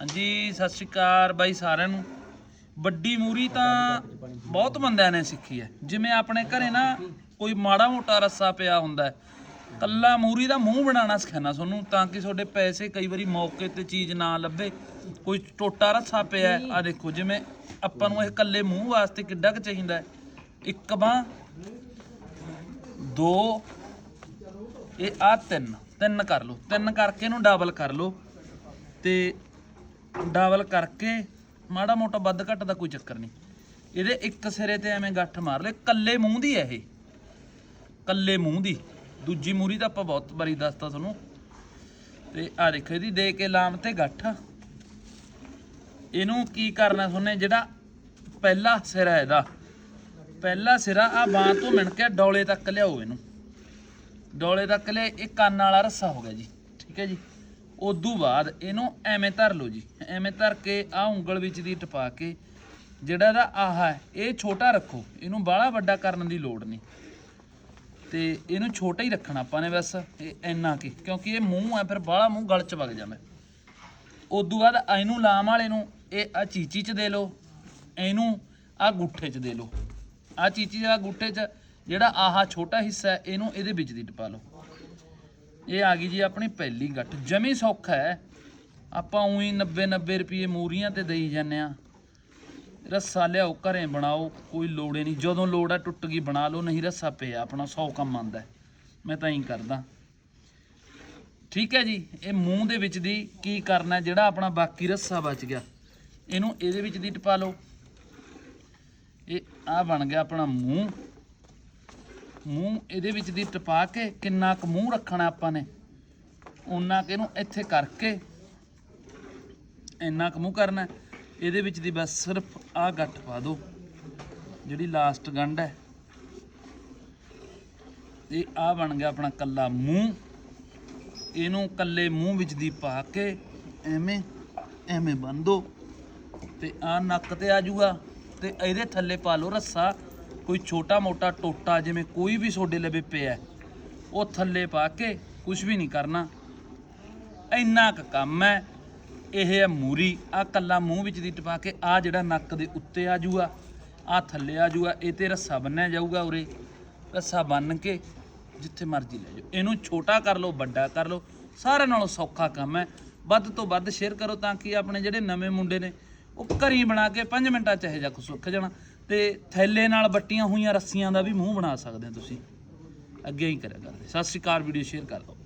ਹਾਂਜੀ, ਸਤਿ ਸ਼੍ਰੀ ਅਕਾਲ ਬਾਈ ਸਾਰਿਆਂ ਨੂੰ। ਵੱਡੀ ਮੂਰੀ ਤਾਂ ਬਹੁਤ ਬੰਦਿਆਂ ਨੇ ਸਿੱਖੀ ਹੈ। ਜਿਵੇਂ ਆਪਣੇ ਘਰੇ ਨਾ ਕੋਈ ਮਾੜਾ ਮੋਟਾ ਰੱਸਾ ਪਿਆ ਹੁੰਦਾ ਹੈ, ਕੱਲਾ ਮੂਰੀ ਦਾ ਮੂੰਹ ਬਣਾਉਣਾ ਸਿਖਾਣਾ ਤੁਹਾਨੂੰ, ਤਾਂ ਕਿ ਤੁਹਾਡੇ ਪੈਸੇ ਕਈ ਵਾਰੀ ਮੌਕੇ ਤੇ ਚੀਜ਼ ਨਾ ਲੱਭੇ, ਕੋਈ ਟੋਟਾ ਰੱਸਾ ਪਿਆ ਆ ਦੇਖੋ, ਜਿਵੇਂ ਆਪਾਂ ਨੂੰ ਇਹ ਕੱਲੇ ਮੂੰਹ ਵਾਸਤੇ ਕਿੱਡਾ ਕੁ ਚਾਹੀਦਾ ਹੈ। ਇੱਕ ਬਾਂਹ, ਦੋ, ਇਹ ਆ ਤਿੰਨ ਤਿੰਨ ਕਰ ਲਓ। ਤਿੰਨ ਕਰਕੇ ਇਹਨੂੰ ਡਬਲ ਕਰ ਲਓ। ਤੇ ਡਬਲ ਕਰਕੇ ਮਾੜਾ ਮੋਟਾ ਵੱਧ ਘੱਟ ਦਾ ਕੋਈ ਚੱਕਰ ਨਹੀਂ। ਇਹਦੇ ਇੱਕ ਸਿਰੇ ਤੇ ਐਵੇਂ ਗੱਠ ਮਾਰ ਲੈ ਕੱਲੇ ਮੂੰਹ ਦੀ ਹੈ ਇਹ। ਕੱਲੇ ਮੂੰਹ ਦੀ। ਦੂਜੀ ਮੂਰੀ ਤਾਂ ਆਪਾਂ ਬਹੁਤ ਵਾਰੀ ਦੱਸਤਾ ਤੁਹਾਨੂੰ। ਤੇ ਆ ਦੇਖੋ ਇਹਦੀ ਦੇ ਕੇ ਲਾਮ ਤੇ ਗੱਠ। ਇਹਨੂੰ ਕੀ ਕਰਨਾ ਤੁਹਾਨੂੰ ਜਿਹੜਾ ਪਹਿਲਾ ਸਿਰਾ ਇਹਦਾ। ਪਹਿਲਾ ਸਿਰਾ ਆ ਬਾਂਹ ਤੋਂ ਮਿਣ ਕੇ ਡੋਲੇ ਤੱਕ ਲਿਆਓ ਇਹਨੂੰ। ਡੋਲੇ ਤੱਕ ਲੈ ਇਹ ਕੰਨ ਵਾਲਾ ਰੱਸਾ ਹੋ ਗਿਆ ਜੀ। ਠੀਕ ਹੈ ਜੀ। ਉਦੋਂ ਬਾਅਦ ਇਹਨੂੰ ਐਵੇਂ ਧਰ ਲਓ ਜੀ। ਐਵੇਂ ਧਰ ਕੇ ਆ ਉਂਗਲ ਵਿੱਚ ਦੀ ਟਪਾ ਕੇ ਜਿਹੜਾ ਇਹਦਾ ਆਹ ਹੈ, ਇਹ ਛੋਟਾ ਰੱਖੋ। ਇਹਨੂੰ ਬਾਹਲਾ ਵੱਡਾ ਕਰਨ ਦੀ ਲੋੜ ਨਹੀਂ। ਤੇ ਇਹਨੂੰ ਛੋਟਾ ਹੀ ਰੱਖਣਾ ਆਪਾਂ ਨੇ ਬਸ, ਇਹ ਇੰਨਾ ਕਿ। ਕਿਉਂਕਿ ਇਹ ਮੂੰਹ ਹੈ, ਫਿਰ ਬਾਹਲਾ ਮੂੰਹ ਗਲ ਚ ਵਗ ਜਾਂਦਾ। ਉਦੋਂ ਬਾਅਦ ਇਹਨੂੰ ਲਾਮ ਵਾਲੇ ਨੂੰ ਇਹ ਆ ਚੀਚੀ ਚ ਦੇ ਲਓ। ਇਹਨੂੰ ਆ ਗੁੱਠੇ ਚ ਦੇ ਲਓ। ਆ ਚੀਚੀ ਦਾ ਗੁੱਠੇ ਚ ਜਿਹੜਾ ਆਹਾ ਛੋਟਾ ਹਿੱਸਾ ਹੈ, ਇਹਨੂੰ ਇਹਦੇ ਵਿੱਚ ਦੀ ਟਪਾ ਲਓ। ਇਹ ਆ ਗਈ ਜੀ ਆਪਣੀ ਪਹਿਲੀ ਗੱਠ। ਜਮੀ ਸੌਖਾ ਹੈ। ਆਪਾਂ ਉਹੀ 90 90 ਰੁਪਏ ਮੂਰੀਆਂ ਤੇ ਦੇਈ ਜਾਂਦੇ ਆ ਰੱਸਾ ਲਿਆਓ, ਘਰੇ ਬਣਾਓ, ਕੋਈ ਲੋੜੇ ਨਹੀਂ। ਜਦੋਂ ਲੋੜ ਹੈ ਟੁੱਟ ਗਈ ਬਣਾ ਲਓ, ਨਹੀਂ ਰੱਸਾ ਪਿਆ। ਆਪਣਾ ਸੌ ਕੰਮ ਆਂਦਾ ਮੈਂ ਤਾਂ ਹੀ ਕਰਦਾ। ਠੀਕ ਹੈ ਜੀ, ਇਹ ਮੂੰਹ ਦੇ ਵਿੱਚ ਦੀ ਕੀ ਕਰਨਾ ਜਿਹੜਾ ਆਪਣਾ ਬਾਕੀ ਰੱਸਾ ਬਚ ਗਿਆ। ਇਹਨੂੰ ਇਹਦੇ ਵਿੱਚ ਦੀ ਟਪਾ ਲਓ। ਇਹ ਆ ਬਣ ਗਿਆ ਆਪਣਾ ਮੂੰਹ। ਮੂੰਹ ਇਹਦੇ ਵਿੱਚ ਦੀ ਟਪਾ ਕੇ ਕਿੰਨਾ ਕੁ ਮੂੰਹ ਰੱਖਣਾ ਆਪਾਂ ਨੇ। ਉਹਨਾਂ ਕਿ ਇਹਨੂੰ ਇੱਥੇ ਕਰਕੇ ਇੰਨਾ ਕੁ ਮੂੰਹ ਕਰਨਾ। ਇਹਦੇ ਵਿੱਚ ਦੀ ਬਸ ਸਿਰਫ ਆ ਗੱਠ ਪਾ ਦਿਓ ਜਿਹੜੀ ਲਾਸਟ ਗੰਢ ਹੈ। ਇਹ ਆ ਬਣ ਗਿਆ ਆਪਣਾ ਕੱਲਾ ਮੂੰਹ। ਇਹਨੂੰ ਕੱਲੇ ਮੂੰਹ ਵਿੱਚ ਦੀ ਪਾ ਕੇ ਐਵੇਂ ਐਵੇਂ ਬੰਨ ਬੰਦੋ ਤੇ ਆ ਨੱਕ ਤੇ ਆ ਜੂਗਾ ਤੇ ਇਹਦੇ ਥੱਲੇ ਪਾ ਲਓ ਰੱਸਾ। ਕੋਈ ਛੋਟਾ ਮੋਟਾ ਟੋਟਾ ਜਿਵੇਂ ਕੋਈ ਵੀ ਸੋਡੇ ਲਵੇ ਪਿਆ ਹੈ, ਉਹ ਥੱਲੇ ਪਾ ਕੇ ਕੁਝ ਵੀ ਨਹੀਂ ਕਰਨਾ। ਇੰਨਾ ਕੁ ਕੰਮ ਹੈ ਇਹ ਹੈ ਮੂਰੀ ਆ ਕੱਲਾ ਮੂੰਹ ਵਿੱਚ ਦੀ ਟਪਾ ਕੇ ਆ ਜਿਹੜਾ ਨੱਕ ਦੇ ਉੱਤੇ ਆ ਜੂਗਾ ਆ ਥੱਲੇ ਆ ਜੂਗਾ ਇਹ ਤੇ ਰੱਸਾ ਬੰਨਿਆ ਜਾਊਗਾ ਉਰੇ। ਰੱਸਾ ਬੰਨ ਕੇ ਜਿੱਥੇ ਮਰਜ਼ੀ ਲੈ ਜਾਓ। ਇਹਨੂੰ ਛੋਟਾ ਕਰ ਲਓ ਵੱਡਾ ਕਰ ਲਓ ਸਾਰਿਆਂ ਨਾਲੋਂ ਸੌਖਾ ਕੰਮ ਹੈ। ਵੱਧ ਤੋਂ ਵੱਧ ਸ਼ੇਅਰ ਕਰੋ ਤਾਂ ਕਿ ਆਪਣੇ ਜਿਹੜੇ ਨਵੇਂ ਮੁੰਡੇ ਨੇ ਉਹ ਘਰੀ ਬਣਾ ਕੇ 5 ਮਿੰਟਾਂ ਚ ਇਹ ਜਾ ਕੁ ਸੁੱਕ ਜਾਣਾ। ਤੇ ਥੈਲੇ ਨਾਲ ਬੱਟੀਆਂ ਹੋਈਆਂ ਰੱਸੀਆਂ ਦਾ ਵੀ ਮੂੰਹ ਬਣਾ ਸਕਦੇ ਹੋ ਤੁਸੀਂ। ਅੱਗੇ ਹੀ ਕਰਿਆ ਕਰਦੇ। ਸਤਿ ਸ਼੍ਰੀ ਅਕਾਲ, ਵੀਡੀਓ ਸ਼ੇਅਰ ਕਰ ਦਿਓ।